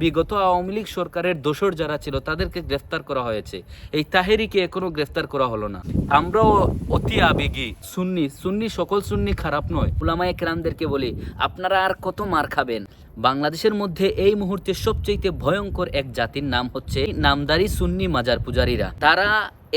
বিগত আওয়ামী লীগ সরকারের দোসর যারা ছিল, তাদেরকে গ্রেফতার করা হয়েছে। এই তাহেরিকে এখনও গ্রেফতার করা হলো না। আমরাও অতি আবেগী, সুন্নি সুন্নি সকল সুন্নি খারাপ নয়। উলামায়ে কেরামদেরকে বলি, আপনারা আর কত মার খাবেন? বাংলাদেশের মধ্যে এই মুহূর্তে সবচেয়ে ভয়ঙ্কর এক জাতির নাম হচ্ছে নামদারি সুন্নি মাজার পূজারীরা। তারা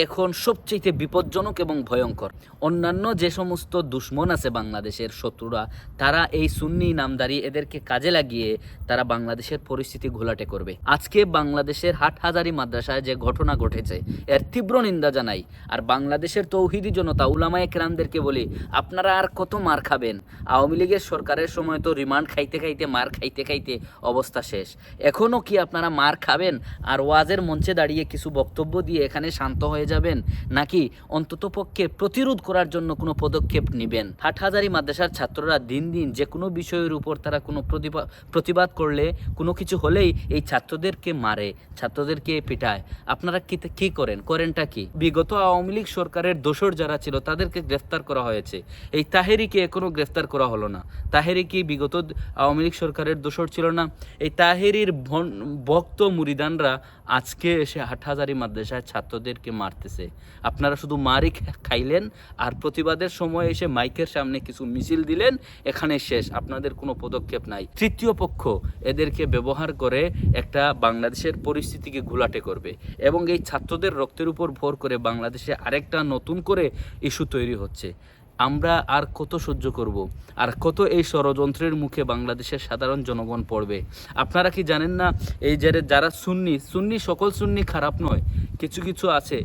এখন সবচেয়ে বিপজ্জনক এবং ভয়ঙ্কর। অন্যান্য যে সমস্ত দুশ্মন আছে বাংলাদেশের শত্রুরা, তারা এই সুন্নি নামদারি এদেরকে কাজে লাগিয়ে তারা বাংলাদেশের পরিস্থিতি ঘোলাটে করবে। আজকে বাংলাদেশের হাটহাজারি মাদ্রাসায় যে ঘটনা ঘটেছে, এর তীব্র নিন্দা জানাই। আর বাংলাদেশের তৌহিদি জনতা উলামা একরামদেরকে বলি, আপনারা আর কত মার খাবেন? আওয়ামী লীগের সরকারের সময় তো রিমান্ড খাইতে খাইতে, মার খাইতে খাইতে অবস্থা শেষ। এখনও কি আপনারা মার খাবেন? আর ওয়াজের মঞ্চে দাঁড়িয়ে কিছু বক্তব্য দিয়ে এখানে শান্ত হয়ে যাবেন নাকি অন্ততপক্ষে প্রতিরোধ করার জন্য কোনো পদক্ষেপ নেবেন? হাটহাজারি মাদ্রাসার ছাত্ররা দিন দিন যে কোনো বিষয়ের উপর তারা কোনো প্রতিবা- প্রতিবাদ করলে কোনো কিছু হলেই এই ছাত্রদেরকে মারে, ছাত্রদেরকে পিটায়। আপনারা কি কি করেন? করেনটা কি? বিগত আওয়ামী লীগ সরকারের দোসর যারা ছিল তাদেরকে গ্রেফতার করা হয়েছে। এই তাহেরিকে এখনও গ্রেফতার করা হলো না। তাহেরি কি বিগত আওয়ামী লীগ সরকারের দোসর ছিল না? এই তাহেরির ভক্ত মুরিদানরা আজকে এসে হাটহাজারি মাদ্রাসায় ছাত্রদেরকে মারতেছে আপনারা শুধু মারি খাইলেন আর প্রতিবাদের সময় এসে মাইকের সামনে কিছু মিছিল দিলেন, এখানে শেষ। আপনাদের কোনো পদক্ষেপ নাই। তৃতীয় পক্ষ এদেরকে ব্যবহার করে একটা বাংলাদেশের পরিস্থিতিকে ঘোলাটে করবে এবং এই ছাত্রদের রক্তের উপর ভর করে বাংলাদেশে আরেকটা নতুন করে ইস্যু তৈরি হচ্ছে। আমরা আর কত সহ্য করব? আর কত এই ষড়যন্ত্রের মুখে বাংলাদেশের সাধারণ জনগণ পড়বে? আপনারা কি জানেন না, এই যারা সুন্নি সুন্নি সকল সুন্নি খারাপ নয়, কিছু কিছু আছে।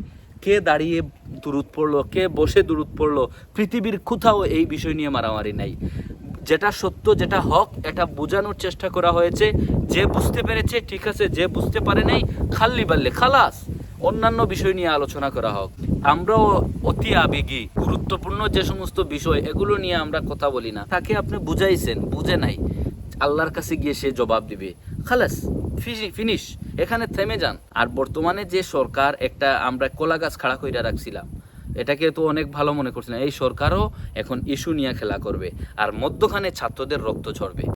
কে দাঁড়িয়ে দূরত পড়ল, কে বসে দূরত পড়ল, পৃথিবীর কোথাও এই বিষয় নিয়ে মারামারি নাই। যেটা সত্য, যেটা হক, এটা বোঝানোর চেষ্টা করা হয়েছে। যে বুঝতে পেরেছে, ঠিক আছে, যে বুঝতে পারে নাই, খাল্লি বাল্লে, খালাস। অন্যান্য বিষয় নিয়ে আলোচনা করা হোক। আমরাও অতি আবেগী, গুরুত্বপূর্ণ যে সমস্ত বিষয়, এগুলো নিয়ে আমরা কথা বলি না। তাকে আপনি বুঝাইছেন, বুঝে নাই। আল্লাহর কাছে গিয়ে সে জবাব দিবে, খালাস ফিনিশ, এখানে থেমে যান। আর বর্তমানে যে সরকার একটা আমরা কলা গাছ খাড়া কইরা রাখছিলাম, এটাকে তো অনেক ভালো মনে করছিলাম এই সরকারও এখন ইস্যু নিয়ে খেলা করবে, আর মধ্যখানে ছাত্রদের রক্ত ঝরবে।